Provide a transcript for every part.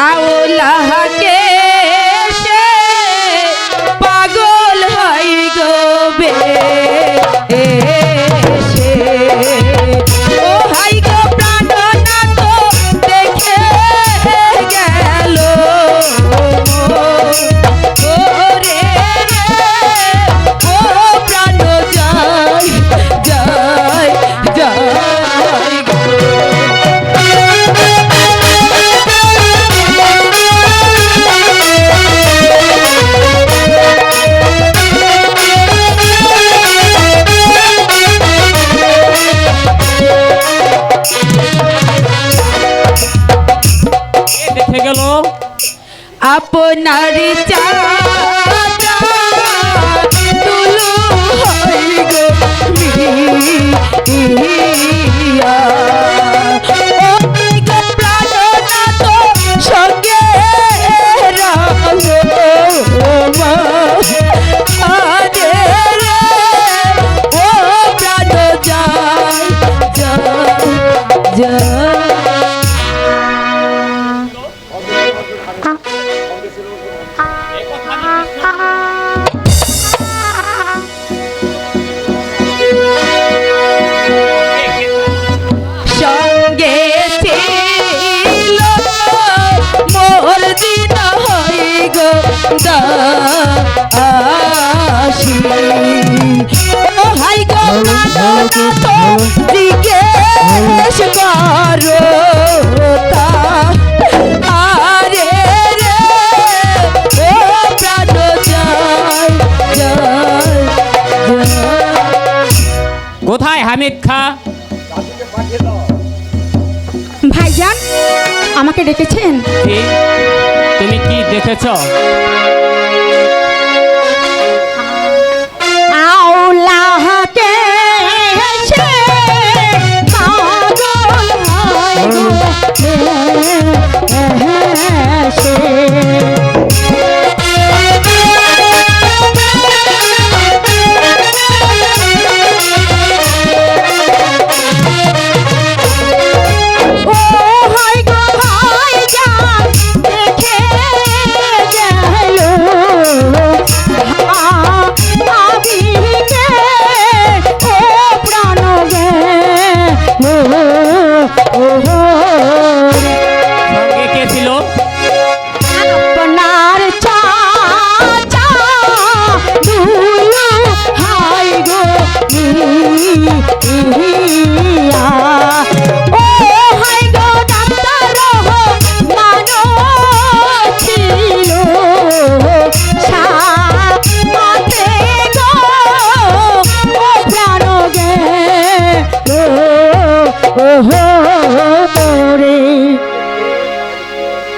আওলাহাকে আপনার চাচা ও হাই গো তো জিজ্ঞেস করো কোথায় হামিদ খা ভাইজান আমাকে ডেকেছেন? তুমি কি দেখেছ?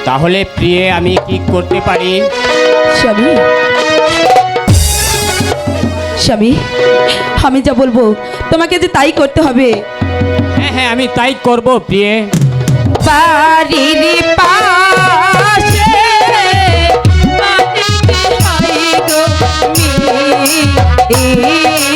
তাহলে প্রিয়ে আমি কি করতে পারি? স্বামী স্বামী আমি যা বলব তোমাকে যে তাই করতে হবে। হ্যাঁ হ্যাঁ আমি তাই করব প্রিয়ে। বাড়ির পাশে মাটিতে হয় গো মিয়া।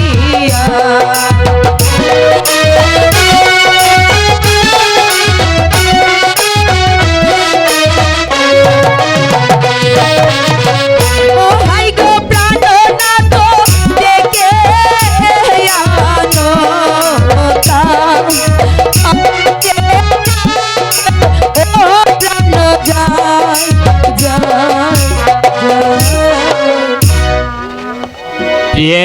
প্রিয়ে,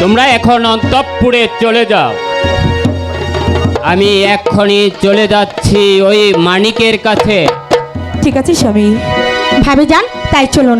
তোমরা এখন অন্তপুরে চলে যাও। আমি এক্ষুনি চলে যাচ্ছি ওই মানিকের কাছে। ঠিক আছে স্বামী। ভাবে যান, তাই চলুন।